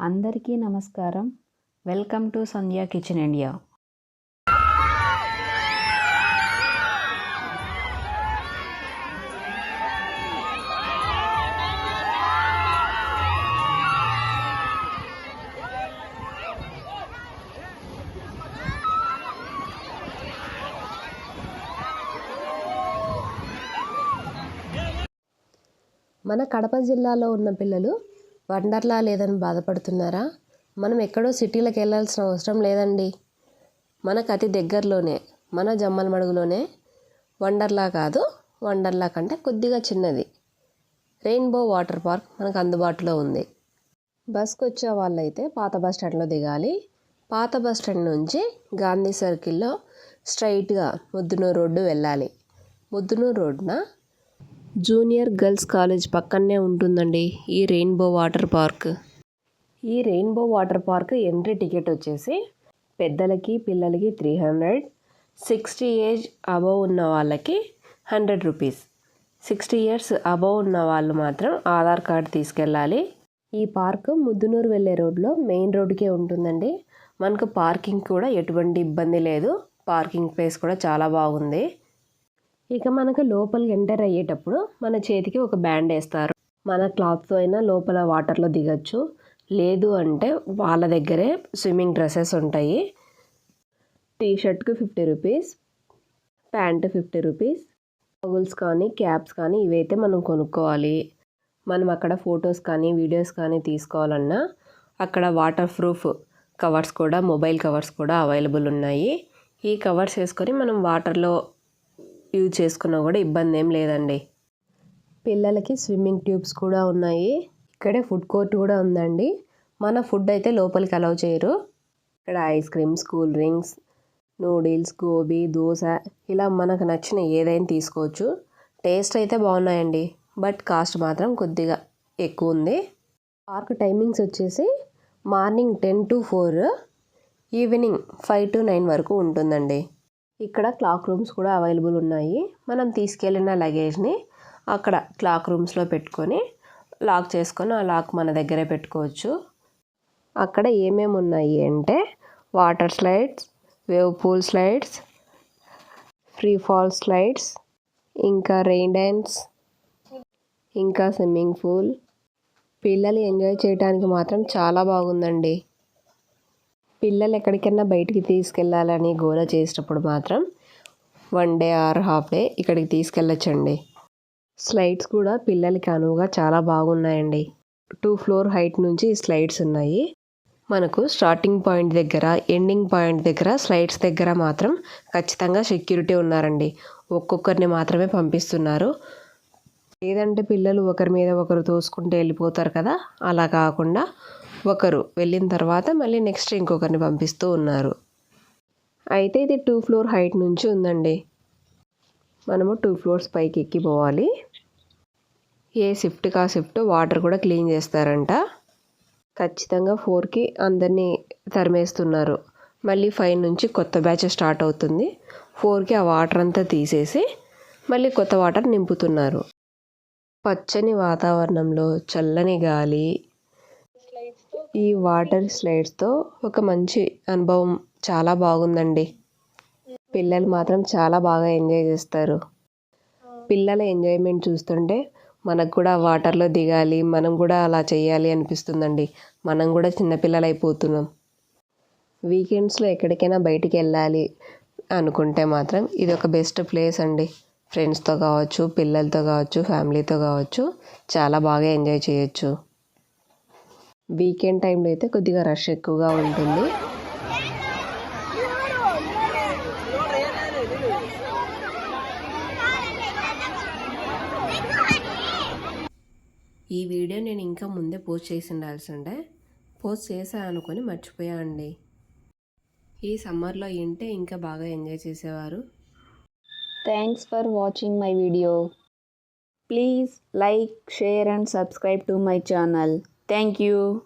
అందరికీ నమస్కారం. Welcome to Sandhya kitchen India. మన కడప జిల్లాలో ఉన్న పిల్లలు వండర్లా లేదని బాధపడుతున్నారా? మనం ఎక్కడో సిటీలకు వెళ్ళాల్సిన అవసరం లేదండి. మనకు అతి దగ్గరలోనే మన జమ్మల మడుగులోనే వండర్లా కాదు వండర్లా కంటే కొద్దిగా చిన్నది. రెయిన్బో వాటర్ పార్క్ మనకు అందుబాటులో ఉంది. బస్కి వచ్చే వాళ్ళైతే పాత బస్ స్టాండ్లో దిగాలి. పాత బస్ స్టాండ్ నుంచి గాంధీ సర్కిల్లో స్ట్రైట్గా ముద్దునూరు రోడ్డు వెళ్ళాలి. ముద్దునూరు రోడ్డున జూనియర్ గర్ల్స్ కాలేజ్ పక్కనే ఉంటుందండి ఈ రెయిన్బో వాటర్ పార్క్. ఈ rainbow water park entry ticket వచ్చేసి పెద్దలకి పిల్లలకి three hundred sixty age above ఉన్న వాళ్ళకి hundred rupees. Sixty years above ఉన్న వాళ్ళు మాత్రం ఆధార్ కార్డ్ తీసుకెళ్ళాలి. ఈ పార్క్ ముద్దునూరు వెళ్ళే రోడ్లో మెయిన్ రోడ్డుకే ఉంటుందండి. మనకు పార్కింగ్ కూడా ఎటువంటి ఇబ్బంది లేదు. పార్కింగ్ ప్లేస్ కూడా చాలా బాగుంది. ఇక మనకు లోపలికి ఎంటర్ అయ్యేటప్పుడు మన చేతికి ఒక బ్యాండ్ వేస్తారు. మన క్లాత్తో అయినా లోపల వాటర్లో దిగచ్చు. లేదు అంటే వాళ్ళ దగ్గరే స్విమ్మింగ్ డ్రెస్సెస్ ఉంటాయి. టీ షర్ట్కి fifty rupees pant fifty rupees goggles కానీ క్యాప్స్ కానీ ఇవైతే మనం కొనుక్కోవాలి. మనం అక్కడ ఫొటోస్ కానీ వీడియోస్ కానీ తీసుకోవాలన్నా అక్కడ వాటర్ ప్రూఫ్ కవర్స్ కూడా మొబైల్ కవర్స్ కూడా అవైలబుల్ ఉన్నాయి. ఈ కవర్స్ వేసుకొని మనం వాటర్లో యూజ్ చేసుకున్నా కూడా ఇబ్బంది ఏం లేదండి. పిల్లలకి స్విమ్మింగ్ ట్యూబ్స్ కూడా ఉన్నాయి. ఇక్కడే ఫుడ్ కోర్ట్ కూడా ఉందండి. మన ఫుడ్ అయితే లోపలికి అలౌ చేయరు. ఇక్కడ ice creams cool drinks noodles gobi dosa ఇలా మనకు నచ్చిన ఏదైనా తీసుకోవచ్చు. టేస్ట్ అయితే బాగున్నాయండి. బట్ కాస్ట్ మాత్రం కొద్దిగా ఎక్కువ ఉంది. పార్క్ టైమింగ్స్ వచ్చేసి morning ten to four evening five to nine వరకు ఉంటుందండి. ఇక్కడ క్లాక్ రూమ్స్ కూడా అవైలబుల్ ఉన్నాయి. మనం తీసుకెళ్ళిన లగేజ్ని అక్కడ క్లాక్ రూమ్స్లో పెట్టుకొని లాక్ చేసుకొని ఆ లాక్ మన దగ్గరే పెట్టుకోవచ్చు. అక్కడ ఏమేమి ఉన్నాయి అంటే water slides wave pool slides free fall slides ఇంకా రెయిన్ డ్యాన్స్ ఇంకా స్విమ్మింగ్ పూల్. పిల్లలు ఎంజాయ్ చేయడానికి మాత్రం చాలా బాగుందండి. పిల్లలు ఎక్కడికైనా బయటికి తీసుకెళ్ళాలని గోల చేసేటప్పుడు మాత్రం one day or half day ఇక్కడికి తీసుకెళ్ళచ్చండి. స్లైడ్స్ కూడా పిల్లలకి అనువుగా చాలా బాగున్నాయండి. టూ ఫ్లోర్ హైట్ నుంచి స్లైడ్స్ ఉన్నాయి. మనకు స్టార్టింగ్ పాయింట్ దగ్గర ఎండింగ్ పాయింట్ దగ్గర స్లైడ్స్ దగ్గర మాత్రం ఖచ్చితంగా సెక్యూరిటీ ఉన్నారండి. ఒక్కొక్కరిని మాత్రమే పంపిస్తున్నారు. లేదంటే పిల్లలు ఒకరి మీద ఒకరు తోసుకుంటూ వెళ్ళిపోతారు కదా? అలా కాకుండా ఒకరు వెళ్ళిన తర్వాత మళ్ళీ నెక్స్ట్ ఇంకొకరిని పంపిస్తూ ఉన్నారు. అయితే ఇది టూ ఫ్లోర్ హైట్ నుంచి ఉందండి. మనము టూ ఫ్లోర్స్ పైకి ఎక్కిపోవాలి. ఏ షిఫ్ట్కి ఆ షిఫ్ట్ వాటర్ కూడా క్లీన్ చేస్తారంట. ఖచ్చితంగా ఫోర్కి అందరినీ తరిమేస్తున్నారు. మళ్ళీ ఫైవ్ నుంచి కొత్త బ్యాచ్ స్టార్ట్ అవుతుంది. ఫోర్కి ఆ వాటర్ అంతా తీసేసి మళ్ళీ కొత్త వాటర్ నింపుతున్నారు. పచ్చని వాతావరణంలో చల్లని గాలి ఈ వాటర్ స్లైడ్స్తో ఒక మంచి అనుభవం చాలా బాగుందండి. పిల్లలు మాత్రం చాలా బాగా ఎంజాయ్ చేస్తారు. పిల్లల ఎంజాయ్మెంట్ చూస్తుంటే మనకు కూడా వాటర్లో దిగాలి మనం కూడా అలా చేయాలి అనిపిస్తుందండి. మనం కూడా చిన్నపిల్లలు అయిపోతున్నాం వీకెండ్స్లో ఎక్కడికైనా బయటికి వెళ్ళాలి అనుకుంటే మాత్రం ఇది ఒక బెస్ట్ ప్లేస్ అండి. ఫ్రెండ్స్తో కావచ్చు పిల్లలతో కావచ్చు ఫ్యామిలీతో కావచ్చు చాలా బాగా ఎంజాయ్ చేయొచ్చు. వీకెండ్ టైంలో అయితే కొద్దిగా రష్ ఎక్కువగా ఉంటుంది. ఈ వీడియో నేను ఇంకా ముందే పోస్ట్ చేసి ఉండాల్సి ఉండే పోస్ట్ చేసా అనుకొని మర్చిపోయా అండి. ఈ సమ్మర్లో ఇంటే ఇంకా బాగా ఎంజాయ్ చేసేవారు. Thanks for watching my video please like share and subscribe to my channel Thank you.